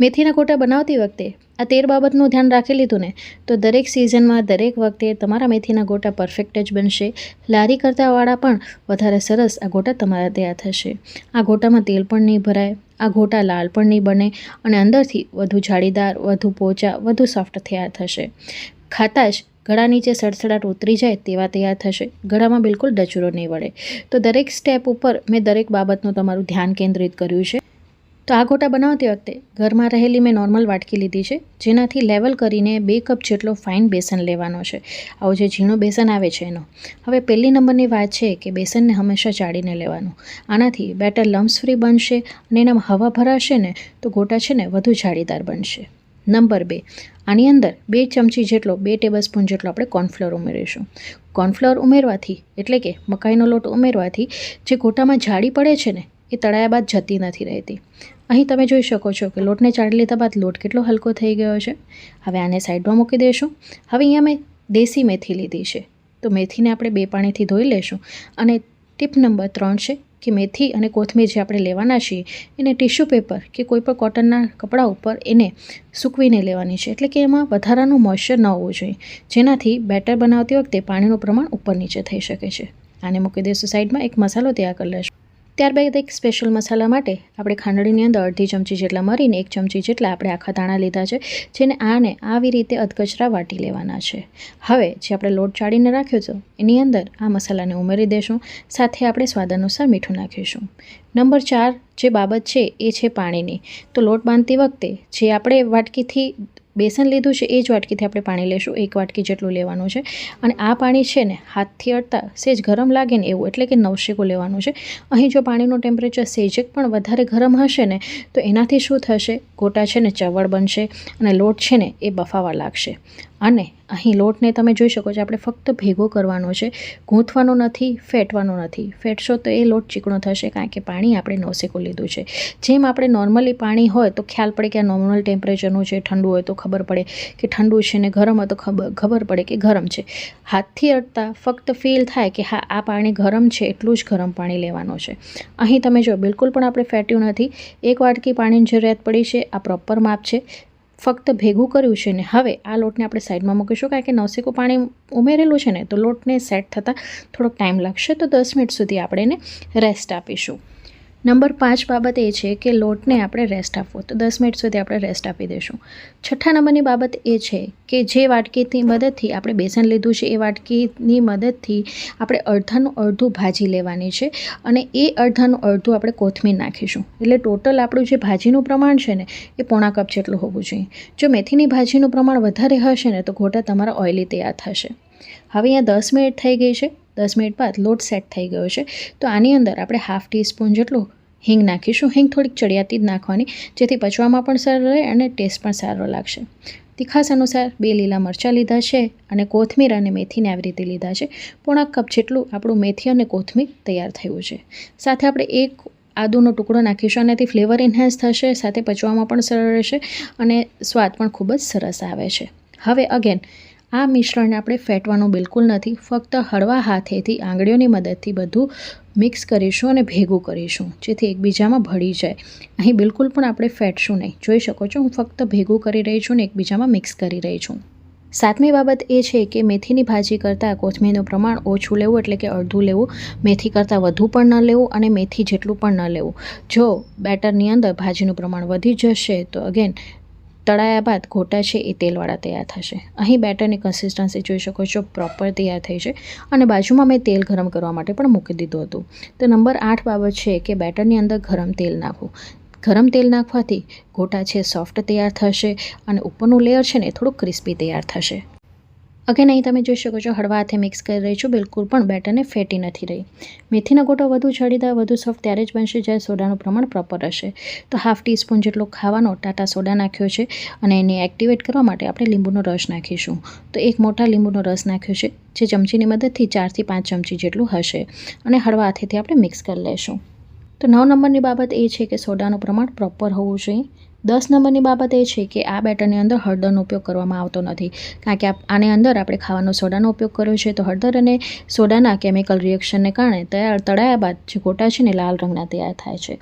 મેથીના ગોટા બનાવતી વખતે આ તેર બાબતનું ધ્યાન રાખી લીધું ને, તો દરેક સિઝનમાં દરેક વખતે તમારા મેથીના ગોટા પરફેક્ટ જ બનશે. લારી કરતાંવાળા પણ વધારે સરસ આ ગોટા તમારા તૈયાર થશે. આ ગોટામાં તેલ પણ નહીં ભરાય, આ ગોટા લાલ પણ નહીં બને અને અંદરથી વધુ જાળીદાર, વધુ પોચા, વધુ સોફ્ટ તૈયાર થશે. ખાતા જ ગળા નીચે સડસડાટ ઉતરી જાય તેવા તૈયાર થશે. ગળામાં બિલકુલ ડચરો નહીં વળે. તો દરેક સ્ટેપ ઉપર મેં દરેક બાબતનું તમારું ધ્યાન કેન્દ્રિત કર્યું છે. તો આ ગોટા બનાવતી વખતે ઘરમાં રહેલી મેં નોર્મલ વાટકી લીધી છે, જેનાથી લેવલ કરીને બે કપ જેટલો ફાઇન બેસન લેવાનો છે. આવો જે ઝીણો બેસન આવે છે એનો. હવે પહેલી નંબરની વાત છે કે બેસનને હંમેશા ચાળીને લેવાનું. આનાથી બેટર લમ્સ ફ્રી બનશે અને એનામાં હવા ભરાશે ને, તો ગોટા છે ને વધુ જાળીદાર બનશે. નંબર બે, આની અંદર બે ચમચી જેટલો બે ટેબલ સ્પૂન જેટલો આપણે કોર્નફ્લોર ઉમેરીશું. કોર્નફ્લોર ઉમેરવાથી, એટલે કે મકાઈનો લોટ ઉમેરવાથી, જે ગોટામાં જાળી પડે છે ને, એ તળાયા બાદ જતી નથી રહેતી. અહીં તમે જોઈ શકો છો કે લોટને ચાળી લીધા બાદ લોટ કેટલો હલકો થઈ ગયો છે. હવે આને સાઈડમાં મૂકી દઈશું હવે અહીંયા મેં દેશી મેથી લીધી છે. તો મેથીને આપણે બે પાણીથી ધોઈ લેશું. અને ટીપ નંબર ત્રણ છે કે મેથી અને કોથમીર જે આપણે લેવાના છીએ, એને ટિશ્યુ પેપર કે કોઈ પણ કોટનના કપડા ઉપર એને સૂકવીને લેવાની છે. એટલે કે એમાં વધારાનું મોઇશ્ચર ન હોવું જોઈએ. જેનાથી બેટર બનાવતી વખતે પાણીનું પ્રમાણ ઉપર નીચે થઈ શકે છે. આને મૂકી દઈશું સાઈડમાં. એક મસાલો તૈયાર કરી લેશું. ત્યારબાદ એક સ્પેશિયલ મસાલા માટે આપણે ખાંડણીની અંદર અડધી ચમચી જેટલા મરીને, એક ચમચી જેટલા આપણે આખા દાણા લીધા છે, જેને આને આવી રીતે અધકચરા વાટી લેવાના છે. હવે, જે આપણે લોટ ચાળીને રાખ્યો છે, એની અંદર આ મસાલાને ઉમેરી દઈશું સાથે આપણે સ્વાદ અનુસાર મીઠું નાખીશું. નંબર ચાર જે બાબત છે, એ છે પાણીની. તો લોટ બાંધતી વખતે જે આપણે વાટકીથી બેસન લીધું છે, એ જ વાટકીથી આપણે પાણી લેશું, એક વાટકી જેટલું લેવાનું છે. અને આ પાણી છે ને, હાથથી અડતા સેજ ગરમ લાગે ને એવું, એટલે કે નવશેકું લેવાનું છે. અહીં જો પાણીનું ટેમ્પરેચર સેજક પણ વધારે ગરમ હશે ને, તો એનાથી શું થશે? ગોટા છે ને, ચવળ બનશે અને લોટ છે ને, એ બફાવા લાગશે. અને અહીં લોટને તમે જોઈ શકો છો, આપણે ફક્ત ભેગો કરવાનો છે, ગૂંથવાનો નથી, ફેટવાનો નથી. ફેટશો તો એ લોટ ચીકણો થશે, કારણ કે પાણી આપણે નવસેકું લીધું છે. જેમ આપણે નોર્મલી પાણી હોય તો ખ્યાલ પડે કે આ નોર્મલ ટેમ્પરેચરનું છે, ઠંડુ હોય તો ખબર પડે કે ઠંડુ છે ને ગરમ હોય તો ખબર પડે કે ગરમ છે. હાથથી અડતા ફક્ત ફીલ થાય કે હા, આ પાણી ગરમ છે, એટલું જ ગરમ પાણી લેવાનું છે. અહીં તમે જો, બિલકુલ પણ આપણે ફેટ્યું નથી. એક વાટકી પાણીની જરૂરિયાત પડી છે, આ પ્રોપર માપ છે. ફક્ત ભેગું કર્યું છે ને હવે આ લોટને આપણે સાઈડમાં મૂકીશું કારણ કે નવસેકું પાણી ઉમેરેલું છે ને તો લોટને સેટ થતાં થોડોક ટાઈમ લાગશે તો દસ મિનિટ સુધી આપણે એને રેસ્ટ આપીશું. નંબર પાંચ બાબત એ છે કે લોટને આપણે રેસ્ટ આપવો. તો દસ મિનિટ સુધી આપણે રેસ્ટ આપી દઈશું છઠ્ઠા નંબરની બાબત એ છે કે જે વાટકીની મદદથી આપણે બેસન લીધું છે, એ વાટકીની મદદથી આપણે અડધાનું અડધું ભાજી લેવાની છે અને એ અડધાનું અડધું આપણે કોથમીર નાખીશું. એટલે ટોટલ આપણું જે ભાજીનું પ્રમાણ છે ને, એ પોણા કપ જેટલું હોવું જોઈએ. જો મેથીની ભાજીનું પ્રમાણ વધારે હશે ને, તો ગોટા તમારા ઓઇલી તૈયાર થશે. હવે અહીંયા દસ મિનિટ થઈ ગઈ છે. દસ મિનિટ બાદ લોટ સેટ થઈ ગયો છે. તો આની અંદર આપણે હાફ ટીસ્પૂન જેટલું હિંગ નાખીશું. હિંગ થોડીક ચડિયાતી જ નાખવાની, જેથી પચવામાં પણ સારું રહે અને ટેસ્ટ પણ સારો લાગશે. તીખાસ અનુસાર બે લીલા મરચાં લીધા છે અને કોથમીર અને મેથીને આવી રીતે લીધા છે. પોણા કપ જેટલું આપણું મેથી અને કોથમીર તૈયાર થયું છે. સાથે આપણે એક આદુનો ટુકડો નાખીશું આનાથી ફ્લેવર એન્હાન્સ થશે, સાથે પચવામાં પણ સરળ રહેશે અને સ્વાદ પણ ખૂબ જ સરસ આવે છે. હવે અગેન, આ મિશ્રણને આપણે ફેટવાનું બિલકુલ નથી, ફક્ત હળવા હાથેથી, આંગળીઓની મદદથી બધું મિક્સ કરીશું અને ભેગું કરીશું, જેથી એકબીજામાં ભળી જાય. અહીં બિલકુલ પણ આપણે ફેટશું નહીં. જોઈ શકો છો, હું ફક્ત ભેગું કરી રહી છું ને એકબીજામાં મિક્સ કરી રહી છું. સાતમી બાબત એ છે કે મેથીની ભાજી કરતાં કોથમીરનું પ્રમાણ ઓછું લેવું એટલે કે અડધું લેવું, મેથી કરતાં વધુ પણ ન લેવું અને મેથી જેટલું પણ ન લેવું. જો બેટરની અંદર ભાજીનું પ્રમાણ વધી જશે તો અગેન તળાયા બાદ ગોટા છે એ તેલવાળા તૈયાર થશે. અહીં બેટરની કન્સિસ્ટન્સી જોઈ શકો છો પ્રોપર તૈયાર થઈ છે અને બાજુમાં મેં તેલ ગરમ કરવા માટે પણ મૂકી દીધું હતું. તો નંબર આઠ બાબત છે કે બેટરની અંદર ગરમ તેલ નાખવું. ગરમ તેલ નાખવાથી ગોટા છે સોફ્ટ તૈયાર થશે અને ઉપરનું લેયર છે ને થોડુંક ક્રિસ્પી તૈયાર થશે. અગેન અહીં તમે જોઈ શકો છો હળવા હાથે મિક્સ કરી રહી છું, બિલકુલ પણ બેટરને ફેટી નથી રહી. મેથીના ગોટો વધુ છડીદાર વધુ સોફ્ટ ત્યારે જ બનશે જ્યારે સોડાનું પ્રમાણ પ્રોપર હશે. તો હાફ ટીસ્પૂન જેટલો ખાવાનો ટાટા સોડા નાખ્યો છે અને એને એક્ટિવેટ કરવા માટે આપણે લીંબુનો રસ નાખીશું. તો એક મોટા લીંબુનો રસ નાખ્યો છે, જે ચમચીની મદદથી ચારથી પાંચ ચમચી જેટલું હશે અને હળવા હાથેથી આપણે મિક્સ કરી લઈશું તો નવ નંબરની બાબત એ છે કે સોડાનું પ્રમાણ પ્રોપર હોવું જોઈએ. દસ નંબરની બાબત એ છે કે આ બેટરની અંદર હળદરનો ઉપયોગ કરવામાં આવતો નથી. કારણ કે આને અંદર આપણે ખાવાનો સોડાનો ઉપયોગ કર્યો છે, તો હળદર અને સોડાના કેમિકલ રિએક્શનને કારણે તૈયાર, તળાયા બાદ જે ગોટા છે ને લાલ રંગના તૈયાર થાય છે.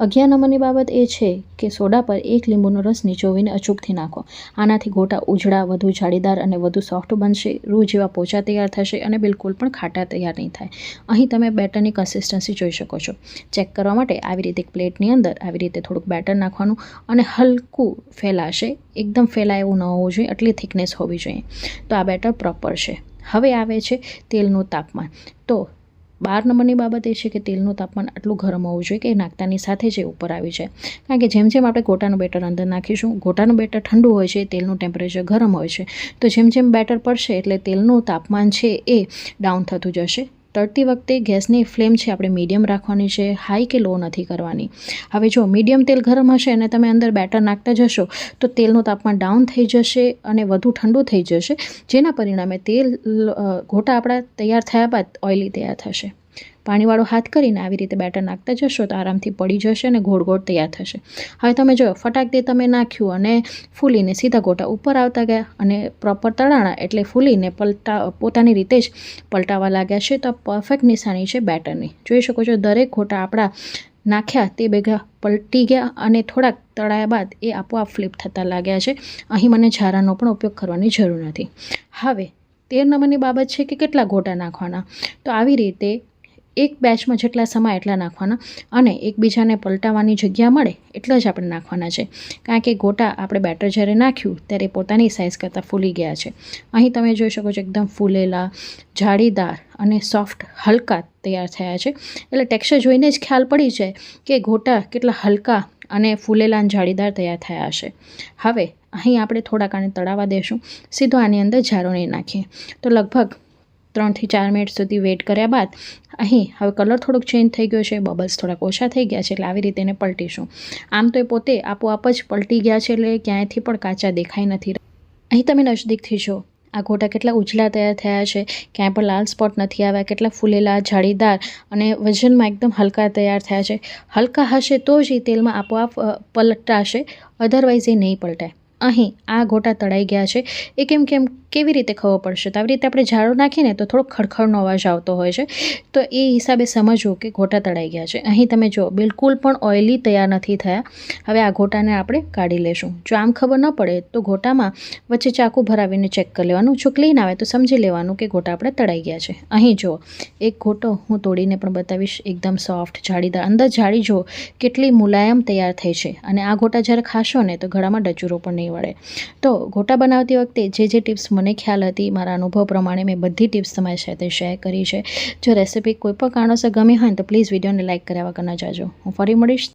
અગિયાર નંબરની બાબત એ છે કે સોડા પર એક લીંબુનો રસ નીચોવીને અચૂકથી નાખો. આનાથી ગોટા ઉજળા, વધુ જાળીદાર અને વધુ સોફ્ટ બનશે. રૂ જેવા પોચા તૈયાર થશે અને બિલકુલ પણ ખાટા તૈયાર નહીં થાય. અહીં તમે બેટરની કન્સિસ્ટન્સી જોઈ શકો છો. ચેક કરવા માટે આવી રીતે એક પ્લેટની અંદર આવી રીતે થોડુંક બેટર નાખવાનું અને હલકું ફેલાશે. એકદમ ફેલાય એવું ન હોવું જોઈએ, એટલી થિકનેસ હોવી જોઈએ. તો આ બેટર પ્રોપર છે. હવે આવે છે તેલનું તાપમાન. તો બાર નંબરની બાબત એ છે કે તેલનું તાપમાન આટલું ગરમ હોવું જોઈએ કે નાખતાની સાથે જ એ ઉપર આવી જાય. કારણ કે જેમ જેમ આપણે ગોટાનું બેટર અંદર નાખીશું, ગોટાનું બેટર ઠંડુ હોય છે, તેલનું ટેમ્પરેચર ગરમ હોય છે. તો જેમ જેમ બેટર પડશે એટલે તેલનું તાપમાન છે એ ડાઉન થતું જશે. તળતી વખતે ગેસની ફ્લેમ છે આપણે મીડિયમ રાખવાની છે, હાઈ કે લો નથી કરવાની. હવે જો મીડિયમ તેલ ગરમ હશે અને તમે અંદર બેટર નાખતા જશો, તો તેલનું તાપમાન ડાઉન થઈ જશે અને વધુ ઠંડુ થઈ જશે, જેના પરિણામે તેલ ઘોટા આપણા તૈયાર થયા બાદ ઓઇલી તૈયાર થશે. પાણીવાળો હાથ કરીને આવી રીતે બેટર નાખતા જશો તો આરામથી પડી જશે અને ગોળ ગોળ તૈયાર થશે. હવે તમે જો ફટાક દે તમે નાખ્યું અને ફૂલીને સીધા ગોટા ઉપર આવતા ગયા અને પ્રોપર તળાણા એટલે ફૂલીને પલટા, પોતાની રીતે જ પલટાવા લાગ્યા છે તો પરફેક્ટ નિશાની છે બેટરની. જોઈ શકો છો દરેક ગોટા આપણા નાખ્યા તે ભેગા પલટી ગયા અને થોડાક તળાયા બાદ એ આપોઆપ ફ્લિપ થતા લાગ્યા છે. અહીં મને ઝારાનો પણ ઉપયોગ કરવાની જરૂર નથી. હવે તેર નંબરની બાબત છે કે કેટલા ગોટા નાખવાના? તો આવી રીતે એક બેચમાં જેટલા સમય એટલા નાખવાના અને એકબીજાને પલટાવવાની જગ્યા મળે એટલા જ આપણે નાખવાના છે. કારણ કે ગોટા આપણે બેટર જ્યારે નાખ્યું ત્યારે પોતાની સાઇઝ કરતાં ફૂલી ગયા છે. અહીં તમે જોઈ શકો છો એકદમ ફૂલેલા, જાળીદાર અને સોફ્ટ હલકા તૈયાર થયા છે. એટલે ટેક્સચર જોઈને જ ખ્યાલ પડી જાય કે ગોટા કેટલા હલકા અને ફૂલેલા અને જાળીદાર તૈયાર થયા હશે. હવે અહીં આપણે થોડાક આને તળાવવા દેશું સીધો આની અંદર જારો નહીં નાખીએ. તો લગભગ ત્રણથી ચાર મિનિટ સુધી વેઇટ કર્યા બાદ અહીં હવે કલર થોડોક ચેન્જ થઈ ગયો છે બબલ્સ થોડાક ઓછા થઈ ગયા છે એટલે આવી રીતે એને પલટીશું. આમ તો એ પોતે આપોઆપ જ પલટી ગયા છે એટલે ક્યાંયથી પણ કાચા દેખાઈ નથી અહીં તમે નજદીકથી જો આ ગોટા કેટલા ઉજળા તૈયાર થયા છે. ક્યાંય પણ લાલ સ્પોટ નથી આવ્યા. કેટલા ફૂલેલા, જાળીદાર અને વજનમાં એકદમ હલકા તૈયાર થયા છે. હલકા હશે તો જ એ તેલમાં આપોઆપ પલટાશે. અધરવાઇઝ એ નહીં પલટાય. અહીં આ ગોટા તળાઈ ગયા છે. એ કેમ કેમ કેવી રીતે ખબર પડશે? તો આવી રીતે આપણે ઝાડો નાખીને તો થોડોક ખડખડનો અવાજ આવતો હોય છે. તો એ હિસાબે સમજવું કે ગોટા તળાઈ ગયા છે. અહીં તમે જો બિલકુલ પણ ઓઇલી તૈયાર નથી થયા. હવે આ ગોટાને આપણે કાઢી લેશું. જો આમ ખબર ન પડે તો ગોટામાં વચ્ચે ચાકુ ભરાવીને ચેક કરી લેવાનું. જો ક્લીન આવે તો સમજી લેવાનું કે ગોટા આપણે તળાઈ ગયા છે. અહીં જો એક ગોટો હું તોડીને પણ બતાવીશ. એકદમ સોફ્ટ, જાળીદાર. અંદર જાળી જુઓ, કેટલી મુલાયમ તૈયાર થઈ છે. અને આ ગોટા જ્યારે ખાશો ને તો ગળામાં ડચુરો પણ નહીં વળે. તો ગોટા બનાવતી વખતે જે જે ટિપ્સ મને ખ્યાલ હતી, મારા અનુભવ પ્રમાણે મેં બધી ટિપ્સ તમારી સાથે શેર કરી છે. જો રેસિપી કોઈ પણ કારણોસર ગમી હોય તો પ્લીઝ વિડીયોને લાઇક કર્યા વગર ન જાજો. હું ફરી મળીશ.